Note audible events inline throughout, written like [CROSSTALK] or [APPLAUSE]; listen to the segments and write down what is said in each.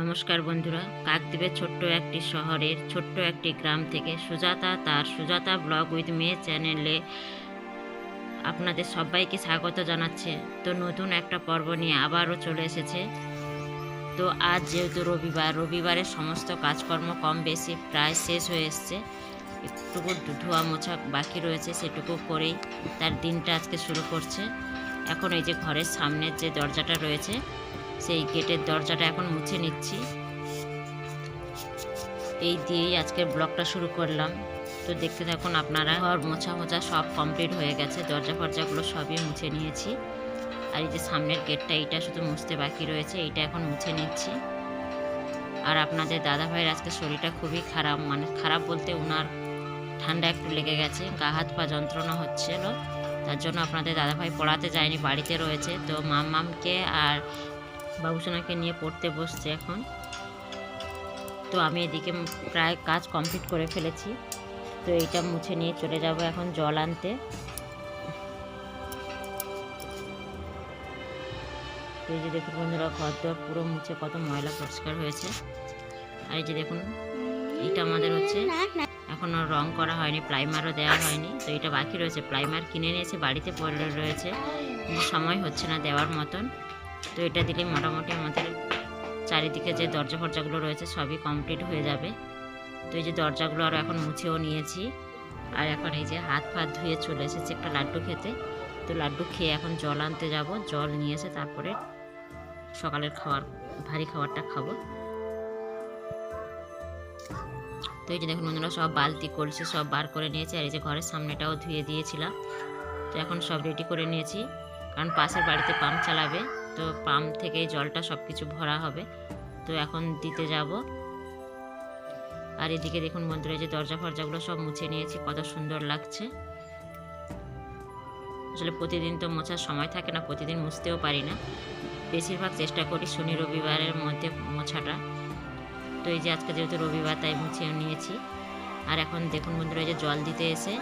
নমস্কার বন্ধুরা, কাকদ্বীপের ছোট্ট একটি শহরের ছোট্ট একটি গ্রাম থেকে সুজাতা তার সুজাতা ব্লগ উইথ মেয়ে চ্যানেলে আপনাদের সবাইকে স্বাগত জানাচ্ছে। তো নতুন একটা পর্ব নিয়ে আবারও চলে এসেছে। তো আজ যেহেতু রবিবার রবিবারের সমস্ত কাজকর্ম কম বেশি প্রায় শেষ হয়ে এসছে। একটুকু ধোয়া মোছা বাকি রয়েছে, সেটুকু করেই তার দিনটা আজকে শুরু করছে। এখন এই যে ঘরের সামনের যে দরজাটা রয়েছে সেই গেটের দরজাটা এখন মুছে নিচ্ছি। এই দিয়েই আজকের ব্লগটা শুরু করলাম। তো দেখতে থাকুন আপনারা, ঘর মোছা মোছা সব কমপ্লিট হয়ে গেছে। দরজা ফরজাগুলো সবই মুছে নিয়েছি। আর এই যে সামনের গেটটা, এইটা শুধু মুছতে বাকি রয়েছে, এইটা এখন মুছে নিচ্ছি। আর আপনাদের দাদা ভাইয়ের আজকে শরীরটা খুবই খারাপ মানে খারাপ বলতে ওনার ঠান্ডা একটু লেগে গেছে, গা হাত পা যন্ত্রণা হচ্ছিল। তার জন্য আপনাদের দাদাভাই পড়াতে যায়নি, বাড়িতে রয়েছে। তো মামমামকে আর বাবুসোনাকে নিয়ে পড়তে বসছে এখন। তো আমি এদিকে প্রায় কাজ কমপ্লিট করে ফেলেছি। তো এইটা মুছে নিয়ে চলে যাব এখন জল আনতে। এই যে দেখুন বন্ধুরা ঘর দর পুরো মুছে কত ময়লা পরিষ্কার হয়েছে। আর এই যে দেখুন, এইটা আমাদের হচ্ছে এখনও রং করা হয়নি প্রাইমারও দেওয়া হয়নি। তো এটা বাকি রয়েছে প্রাইমার কিনে নিয়েছে, বাড়িতে পড়ে রয়েছে। সময় হচ্ছে না দেওয়ার মতন। তো এটা দিলে মোটামুটি আমাদের চারিদিকে যে দরজা ফরজাগুলো রয়েছে সবই কমপ্লিট হয়ে যাবে। তো এই যে দরজাগুলো আরও এখন মুছেও নিয়েছি। আর এখন এই যে হাত ফাত ধুয়ে চলে এসেছে একটা লাড্ডু খেতে। তো লাড্ডু খেয়ে এখন জল আনতে যাব। জল নিয়ে এসে তারপরে সকালের খাবার ভারী খাবারটা খাব। তো এই যে দেখুন বন্ধুরা, সব বালতি কলসি সব বার করে নিয়েছি। আর এই যে ঘরের সামনেটাও ধুয়ে দিয়েছিলাম। তো এখন সব রেডি করে নিয়েছি। কারণ পাশের বাড়িতে পাম্প চালাবে। তো পাম্প থেকে জলটা সব কিছু ভরা হবে। তো এখন দিতে যাব। আর এদিকে দেখুন বন্ধুরা যে দরজা ফরজাগুলো সব মুছে নিয়েছি, কত সুন্দর লাগছে। আসলে প্রতিদিন তো মোছার সময় থাকে না, প্রতিদিন মুছতেও পারি না। বেশিরভাগ চেষ্টা করি শনি রবিবারের মধ্যে মোছাটা। তো এই যে আজকে যেহেতু রবিবার, তাই মুছে নিয়েছি। আর এখন দেখুন বন্ধুরা যে জল দিতে এসে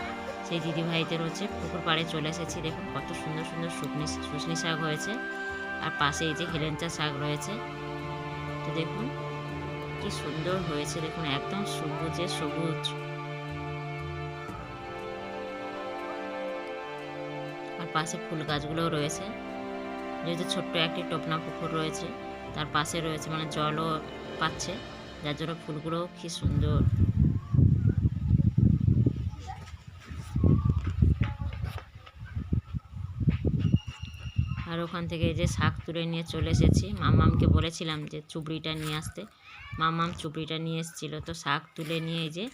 সেই দিদিভাইদের হচ্ছে পুকুর পাড়ে চলে এসেছি। দেখুন কত সুন্দর সুন্দর শুকনি শুশনি শাক হয়েছে। আর পাশে এই যে হেলেঞ্চা শাক রয়েছে। তো দেখুন, কি সুন্দর হয়েছে। দেখুন, একদম সবুজে সবুজ। আর পাশে ফুল গাছগুলোও রয়েছে। যেহেতু ছোট্ট একটি টোপনা পুকুর রয়েছে, তার পাশে রয়েছে মানে জলও পাচ্ছে। যার জন্য ফুলগুলোও কি সুন্দর আর ওখান থেকে যে শাক তুলে নিয়ে চলে এসেছি। মামামকে বলেছিলাম যে চুবড়িটা নিয়ে আসতে। মামাম চুবড়িটা নিয়ে এসেছিল। তো শাক তুলে নিয়ে যে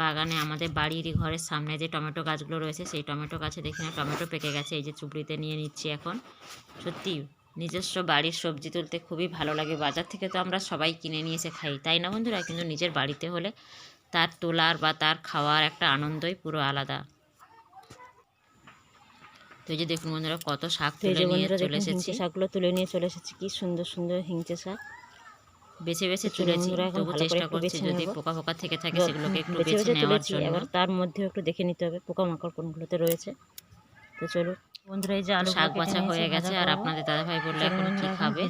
বাগানে আমাদের বাড়িরই ঘরের সামনে যে টমেটো গাছগুলো রয়েছে, সেই টমেটো গাছে দেখি না, টমেটো পেকে গেছে। এই যে চুবড়িতে নিয়ে নিচ্ছি এখন। সত্যি নিজস্ব বাড়ির সবজি তুলতে খুবই ভালো লাগে। বাজার থেকে তো আমরা সবাই কিনে নিয়ে এসে খাই। তাই না বন্ধুরা? কিন্তু নিজের বাড়িতে হলে তার তোলার বা তার খাওয়ার একটা আনন্দই পুরো আলাদা। তো এই যে দেখুন বন্ধুরা কত শাক তুলে নিয়ে চলে এসেছি। শাকগুলো তুলে নিয়ে চলে এসেছি কি সুন্দর সুন্দর হিংচে শাক। বেছে বেছে তুলেছি তবু ভালো করে চেষ্টা করছি যদি পোকা পোকা থেকে থাকে সেগুলোকে একটু বেছে নেওয়ার জন্য। এবার তার মধ্যেও একটু দেখে নিতে হবে পোকামাকড় কোনগুলোতে রয়েছে। তো চলো বন্ধুরা এই যে আলু শাক বাছা হয়ে গেছে আর আপনাদের দাদাভাই বললে এখন কি খাবে।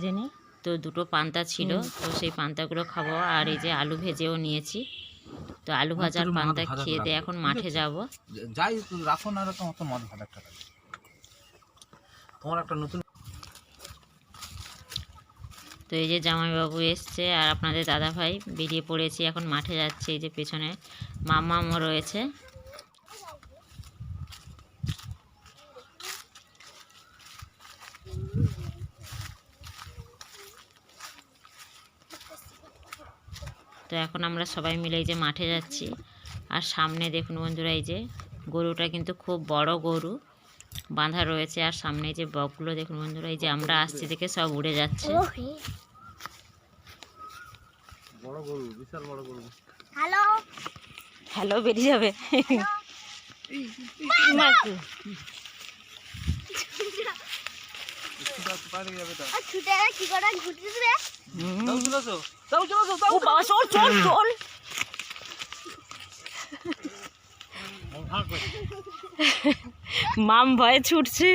তো দুটো পান্তা ছিল তো সেই পান্তাগুলো খাব আর এই যে আলু ভেজেও নিয়েছি। তো আলু ভাজার পান্তা খেয়ে দিয়ে এখন মাঠে? যাব। যাই রাখো না রাখো মতো মদ ভালো একটা লাগে তোমার একটা নতুন তো এই যে জামাইবাবু এসছে আর আপনাদের দাদাভাই বেরিয়ে পড়েছি, এখন মাঠে যাচ্ছে এই যে পেছনে। মামামও রয়েছে। তো এখন আমরা সবাই মিলে এই যে মাঠে যাচ্ছি। আর সামনে দেখুন বন্ধুরা, এই যে গরুটা কিন্তু খুব বড় গরু। বাঁধা রয়েছে আর সামনে এই যে বকগুলো দেখুন বন্ধুরা এই যে আমরা আসছি দেখে সব উড়ে যাচ্ছে। বড় গরু বিশাল বড় গরু। হ্যালো। বেরিয়ে যাবে। ছুটে কি করে? চল চল চল। [LAUGHS] মাম ভয়ে ছুটছে।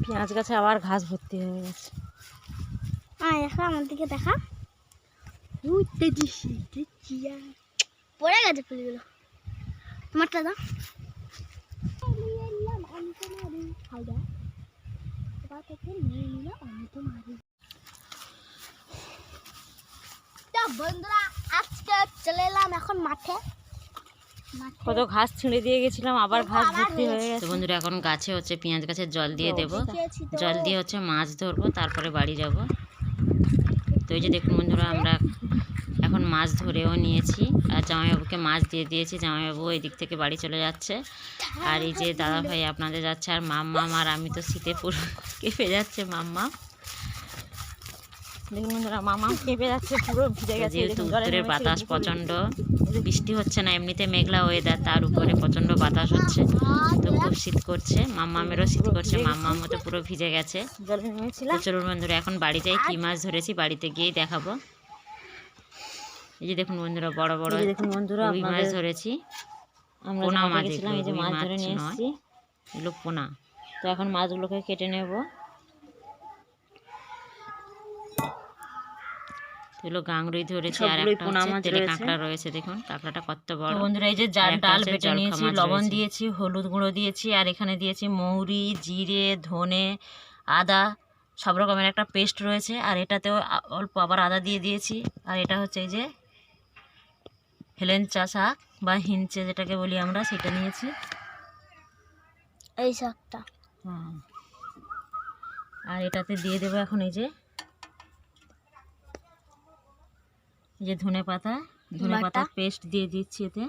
পেঁয়াজ গাছে আবার ঘাস ভর্তি হয়ে গেছে। আয় দেখো আমার দিকে দেখা। পড়ে গেছে ফুলগুলো। তোমারটা দাও। বন্ধুরা আজকে চলে এলাম এখন মাঠে। মাঠে কত ঘাস ছিঁড়ে দিয়ে গেছিলাম আবার ঘাস আবার ভর্তি হয়ে গেছে। বন্ধুরা এখন গাছে হচ্ছে পেঁয়াজ গাছে জল দিয়ে দেবো। জল দিয়ে হচ্ছে মাছ ধরবো তারপরে বাড়ি যাব। তো এই যে দেখুন বন্ধুরা আমরা এখন মাছ ধরেও নিয়েছি। আর জামাইবাবুকে মাছ দিয়ে দিয়েছি। জামাইবাবু এই দিক থেকে বাড়ি চলে যাচ্ছে। আর এই যে দাদা ভাই আপনাদের যাচ্ছে আর মাম্মাম আর আমি তো শীতে পুরো [LAUGHS] কেঁপে যাচ্ছে মাম্মা। দেখুন বন্ধুরা মামা কেঁপে যাচ্ছে পুরো ভিজে গেছে। যেহেতু উত্তরের বাতাস কিন্তু প্রচণ্ড। বৃষ্টি হচ্ছে না এমনিতে মেঘলা ওয়েদার তার উপরে প্রচণ্ড বাতাস। শীত করছে মাম্মামেরও শীত করছে মাম্মামও তো পুরো ভিজে গেছে। চলুন বন্ধুরা এখন বাড়ি যাই কী মাছ ধরেছি বাড়িতে গিয়েই দেখাবো। এই যে দেখুন বন্ধুরা বড় বড় দেখুন বন্ধুরা রুই মাছ ধরেছি। আমরা পোনা মাছ এই যে মাছ ধরে নয়। এসেছি। এগুলো পোনা। তো এখন মাছগুলোকে কেটে নেব। এগুলো গাংরুই ধরেছি আর একটা পোনা হচ্ছে মাছ তেলে রয়েছে। কাঁকড়া রয়েছে দেখুন। কাঁকড়াটা কত বড়। বন্ধুরা এই যে জাল ডাল বেটে নিয়েছি লবণ দিয়েছি হলুদ গুঁড়ো দিয়েছি আর এখানে দিয়েছি মৌরি জিরে ধনে আদা সব রকমের একটা পেস্ট রয়েছে। আর এটাতেও অল্প আবার আদা দিয়ে দিয়েছি। আর এটা হচ্ছে এই যে হেলেঞ্চা শাক বা হিঞ্চে যেটাকে বলি আমরা সেটা নিয়েছি। এই শাকটা। হ্যাঁ। আর এটাতে দিয়ে দেবো এখন এই যে এই যে ধনে পাতা ধনে পাতা। পেস্ট দিয়ে দিচ্ছি এতে।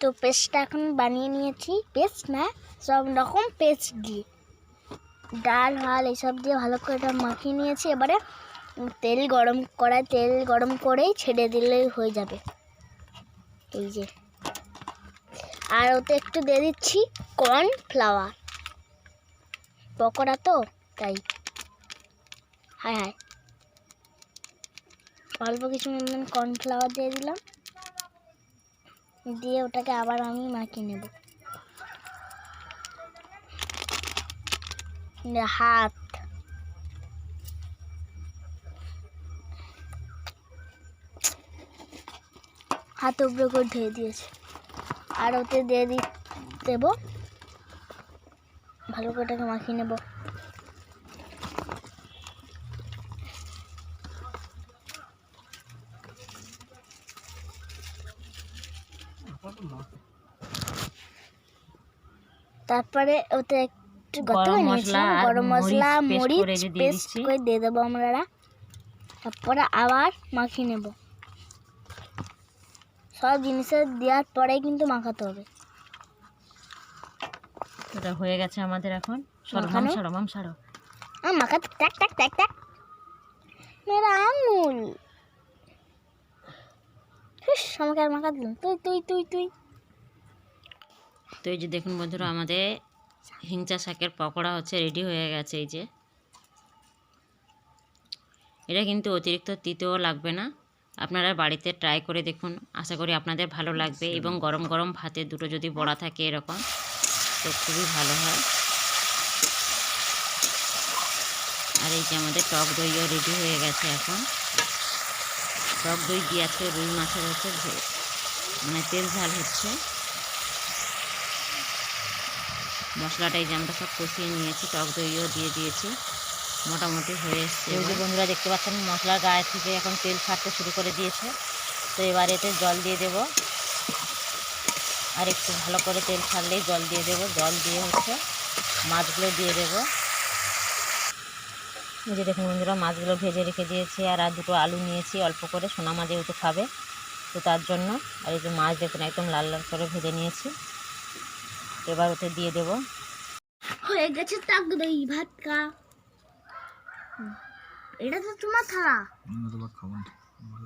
তো পেস্টটা এখন বানিয়ে নিয়েছি। পেস্ট না সব রকম পেস্ট দিয়ে। ডাল হাল এসব দিয়ে ভালো করে এটা মাখিয়ে নিয়েছি। এবারে তেল গরম কড়াই তেল গরম করেই ছেড়ে দিলেই হয়ে যাবে। এই যে। আর ওতে একটু দিয়ে দিচ্ছি কর্নফ্লাওয়ার পকোড়া তো তাই। হায় হায় অল্প কিছু পরিমাণ কর্নফ্লাওয়ার দিয়ে দিলাম। দিয়ে ওটাকে আবার আমি মাখিয়ে নেব। হাত। হাত উপরে করে ধুয়ে দিয়েছে। আর ওতে দিয়ে দি দেবো। ভালো করে ওটাকে মাখিয়ে নেব। তারপরে ওতে একটু গত গরম মশলা গরম মশলা মরিচ করে দিয়ে পেস্ট করে দিয়ে দেবো আমরা তারপরে আবার মাখিয়ে নেব। সব জিনিসের দেওয়ার পরেই কিন্তু মাখাতে হবে। এটা হয়ে গেছে আমাদের এখন। সরমাম মাখানো? ছাড়ো মাম মাখাতে ট্যাক ট্যাক ট্যাক ট্যাক। মেরা আঙুল আমাকে আর মাখা দিলাম তুই তুই তুই তুই। তো এই যে দেখুন বন্ধুরা আমাদের হিংচা শাকের পকোড়া হচ্ছে রেডি হয়ে গেছে এই যে। এটা কিন্তু অতিরিক্ত তিতেও লাগবে না। আপনারা বাড়িতে ট্রাই করে দেখুন। আশা করি আপনাদের ভালো লাগবে এবং গরম গরম ভাতে দুটো যদি বড়া থাকে এরকম তো খুবই ভালো হয়। আর এই যে আমাদের টক দইও রেডি হয়ে গেছে এখন। টক দই দিয়ে আজকে রুই মাছের হচ্ছে মানে তেল ঝাল হচ্ছে। মশলাটাই যে আমরা সব কষিয়ে নিয়েছি টক দইও দিয়ে দিয়েছি। মোটামুটি হয়ে এসছে এই যে বন্ধুরা দেখতে পাচ্ছেন মশলার গায়ে থেকে এখন তেল ছাড়তে শুরু করে দিয়েছে। তো এবার এতে জল দিয়ে দেব। আর একটু ভালো করে তেল ছাড়লেই জল দিয়ে দেব। জল দিয়ে হচ্ছে মাছগুলো দিয়ে দেব। এই যে দেখুন বন্ধুরা মাছগুলো ভেজে রেখে দিয়েছি আর আর দুটো আলু নিয়েছি অল্প করে। সোনা মাছ যেহেতু খাবে তো তার জন্য। আর এই যে মাছ দেখুন একদম লাল লাল করে ভেজে নিয়েছি। এবার ওতে দিয়ে দেব। হয়ে গেছে তাক দই ভাত কা এটা তো তোমার থালা। আমরা তো ভাত খাব না।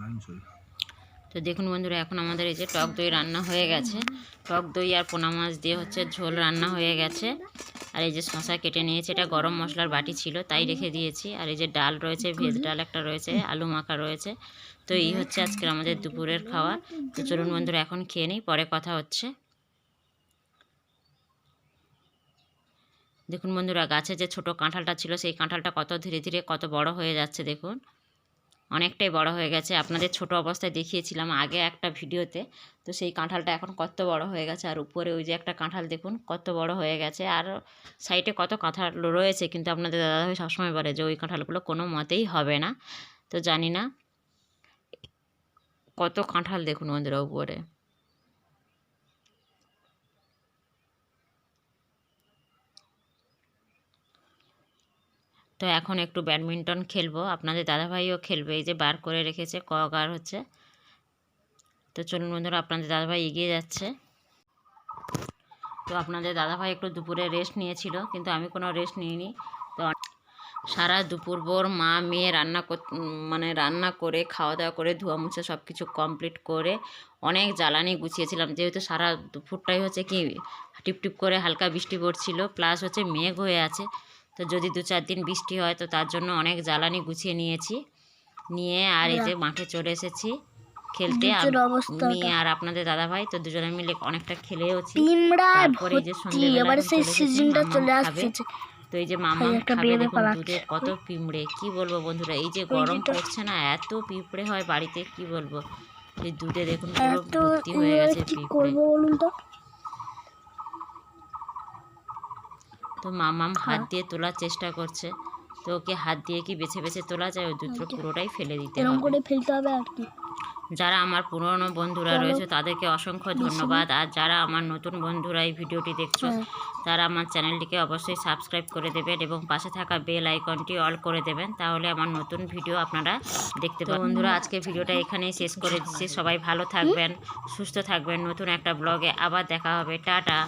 লাইন চলে তো দেখুন বন্ধুরা, এখন আমাদের এই যে টক দই রান্না হয়ে গেছে। টক দই আর পোনা মাছ দিয়ে হচ্ছে ঝোল রান্না হয়ে গেছে। আর এই যে শশা কেটে নিয়েছে, এটা গরম মশলার বাটি ছিল, তাই রেখে দিয়েছি। আর এই যে ডাল রয়েছে, ভেজ ডাল একটা রয়েছে, আলু মাখা রয়েছে। তো এই হচ্ছে আজকের আমাদের দুপুরের খাওয়া। তো চলুন বন্ধুরা, এখন খেয়ে নিই, পরে কথা হচ্ছে। দেখুন বন্ধুরা, গাছে যে ছোট কাঁঠালটা ছিল, সেই কাঁঠালটা কত ধীরে ধীরে কত বড় হয়ে যাচ্ছে, দেখুন। অনেকটাই বড় হয়ে গেছে। আপনাদের ছোট অবস্থায় দেখিয়েছিলাম আগে একটা ভিডিওতে। তো সেই কাঁঠালটা এখন কত বড় হয়ে গেছে। আর উপরে ওই যে একটা কাঁঠাল দেখুন, কত বড় হয়ে গেছে। আর সাইডে কত কাঁঠাল রয়েছে কিন্তু আপনাদের দাদাভাই সবসময় বলে যে ওই কাঁঠালগুলো কোনো মতেই হবে না। তো জানি না, কত কাঁঠাল দেখুন বন্ধুরা উপরে। তো এখন একটু ব্যাডমিন্টন খেলব। আপনাদের দাদাভাইও খেলবে, এই যে বার করে রেখেছে কক হচ্ছে। তো চলুন বন্ধুরা, আপনাদের দাদাভাই এগিয়ে যাচ্ছে। তো আপনাদের দাদাভাই একটু দুপুরে রেস্ট নিয়েছিল, কিন্তু আমি কোনো রেস্ট নিইনি। তো সারা দুপুর ভোর মা, মেয়ে রান্না মানে রান্না করে খাওয়া দাওয়া করে, ধোয়া মুছা সব কিছু কমপ্লিট করে অনেক জ্বালানি গুছিয়েছিলাম। যেহেতু সারা দুপুরটাই হচ্ছে কি, টিপটিপ করে হালকা বৃষ্টি পড়ছিল প্লাস হচ্ছে মেঘ হয়ে আছে। তো যদি দু চার দিন বৃষ্টি হয় তো তার জন্য অনেক জ্বালানি গুছিয়ে নিয়েছি। নিয়ে আর এই যে মাঠে চলে এসেছি খেলতে। আম-। মেয়ে আর আপনাদের দাদা ভাই তো দুজনে মিলে অনেকটা খেলেওছি। তারপরে যে সন্ধ্যেবেলা সেই সিজনটা চলে আসছে তো এই যে মামা খাবে দেখুন দুধে কত পিঁপড়ে কি বলব বন্ধুরা? এই যে গরম পড়ছে না এত পিঁপড়ে হয় বাড়িতে কি বলব? এই দুধে দেখুন পুরো এত ভর্তি হয়ে গেছে কি পিঁপড়ে। তো মামাম হাত হ্যাঁ। দিয়ে তোলার চেষ্টা করছে। তো ওকে হাত দিয়ে কি বেছে বেছে তোলা যায়? ওই দুধটা পুরোটাই ফেলে দিতে হবে। করে ফেলতে হবে আর কি। যারা আমার পুরনো বন্ধুরা রয়েছে তাদেরকে অসংখ্য ধন্যবাদ। আর যারা আমার নতুন বন্ধুরা এই ভিডিওটি দেখছ হ্যাঁ। তারা আমার চ্যানেলটিকে অবশ্যই সাবস্ক্রাইব করে দেবেন এবং পাশে থাকা বেল আইকনটি অল করে দেবেন। তাহলে আমার নতুন ভিডিও আপনারা দেখতে পাবেন। বন্ধুরা আজকে ভিডিওটা এখানেই শেষ করে দিচ্ছি। সবাই ভালো থাকবেন সুস্থ থাকবেন। নতুন একটা ব্লগে আবার দেখা হবে। টাটা।